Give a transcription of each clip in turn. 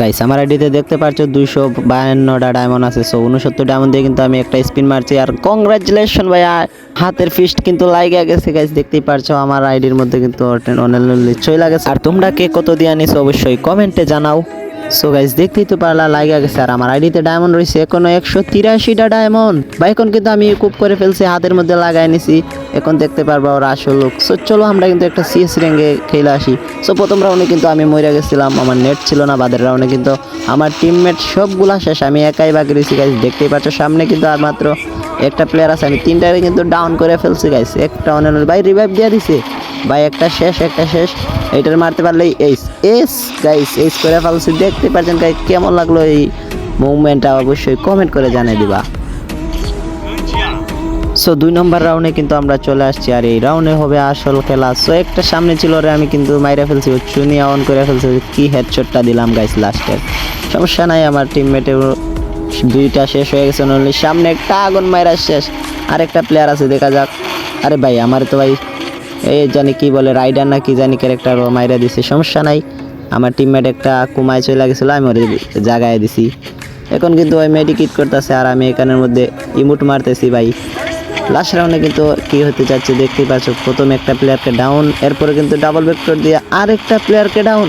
Guys আমার আইডিতে দেখতে পাচ্ছ দুইশো বায়ান্নটা ডায়মন্ড আছে সো উনসত্তর ডায়মন্ড দিয়ে কিন্তু আমি একটা স্পিন মারছি, আর কংগ্রাচুলেশন ভাই হাতের ফিস্ট কিন্তু লাইগা গেছে গাইস দেখতেই পারছ, আমার আইডির মধ্যে কিন্তু অনেক ছই লাগেছে আর তোমরা কে কত দিয়ে আনিস অবশ্যই কমেন্টে জানাও। সো গাইস দেখতেই তো পারলা লাইগা গেছে আর আমার আইডিতে ডায়মন্ড রয়েছে, এখনও একশো তিরাশিটা ডায়মন্ড বা এখন কিন্তু আমি কুপ করে ফেলছি, হাতের মধ্যে লাগাই নিছি, এখন দেখতে পারবা ওরা আসল লোক সো চলো আমরা কিন্তু একটা সিএস র্যাঙ্গে খেলে আসি। সো প্রথম রাউন্ডে কিন্তু আমি মরে গেছিলাম, আমার নেট ছিল না, বাদের রাউন্ডে কিন্তু আমার টিমমেট সবগুলা শেষ, আমি একাই বাকি রয়েছি গাইস দেখতেই পাচ্ছ সামনে কিন্তু আর মাত্র একটা প্লেয়ার আছে, আমি তিনটারে কিন্তু ডাউন করে ফেলছি গাইস একটা অনেক ভাই রিভাইভ দিয়ে দিছে। ভাই, একটা শেষ একটা শেষ। এইটার মারতে পারলেই এইস এস গাইস এইস করে ফেলছি। দেখতে পাচ্ছেন গাইস কেমন লাগল এই মুভমেন্টটা অবশ্যই কমেন্ট করে জানিয়ে দিবা। সো দুই নম্বর রাউন্ডে কিন্তু আমরা চলে আসছি, আর এই রাউন্ডে হবে আসল খেলা। সো একটা সামনে ছিল রে, আমি কিন্তু মাইরা ফেলছি, ও চুনিয়া অন করে ফেলছি, কি হেডশটটা দিলাম গাইস লাস্টের সমস্যা নাই, আমার টিমমেটে দুইটা শেষ হয়ে গেছে সামনে একটা আগুন মাইরা শেষ। আরেকটা প্লেয়ার আছে, দেখা যাক। আরে ভাই, আমার তো ভাই এই জানি কি বলে রাইডার না কি জানি ক্যারেক্টার মাইরা দিছে, সমস্যা নাই। আমার টিমমেট একটা কুমায় চলে গেছিল, আমি ওরে জাগায় দিছি। এখন কিন্তু ওই মেডিকিট করতেছে আর আমি এখানের মধ্যে ইমুট মারতেছি ভাই। লাস্ট রাউন্ডে কিন্তু কি হতে যাচ্ছে দেখতেই পাচ্ছ, প্রথম একটা প্লেয়ারকে ডাউন এরপরে কিন্তু ডাবল ভেক্টর দিয়ে আরেকটা প্লেয়ারকে ডাউন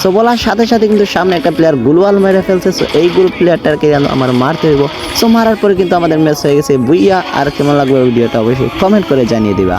সো বলার সাথে সাথে কিন্তু সামনে একটা প্লেয়ার গুলওয়াল মেরে ফেলছে সো এই গুল প্লেয়ারটাকে যেন আমার মারতে হইব। সো মারার পরে কিন্তু আমাদের ম্যাচ হয়ে গেছে, বুইয়া, আর কেমন লাগবে ভিডিওটা অবশ্যই কমেন্ট করে জানিয়ে দিবা।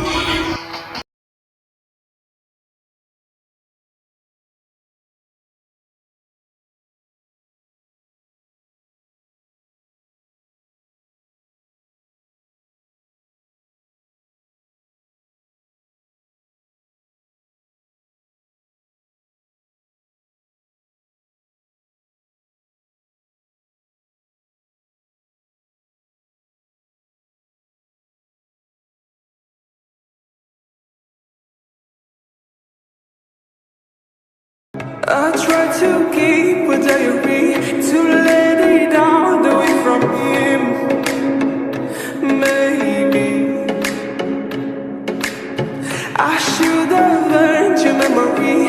I try to keep a diary to let it down away from him. Maybe I should have learned your memory.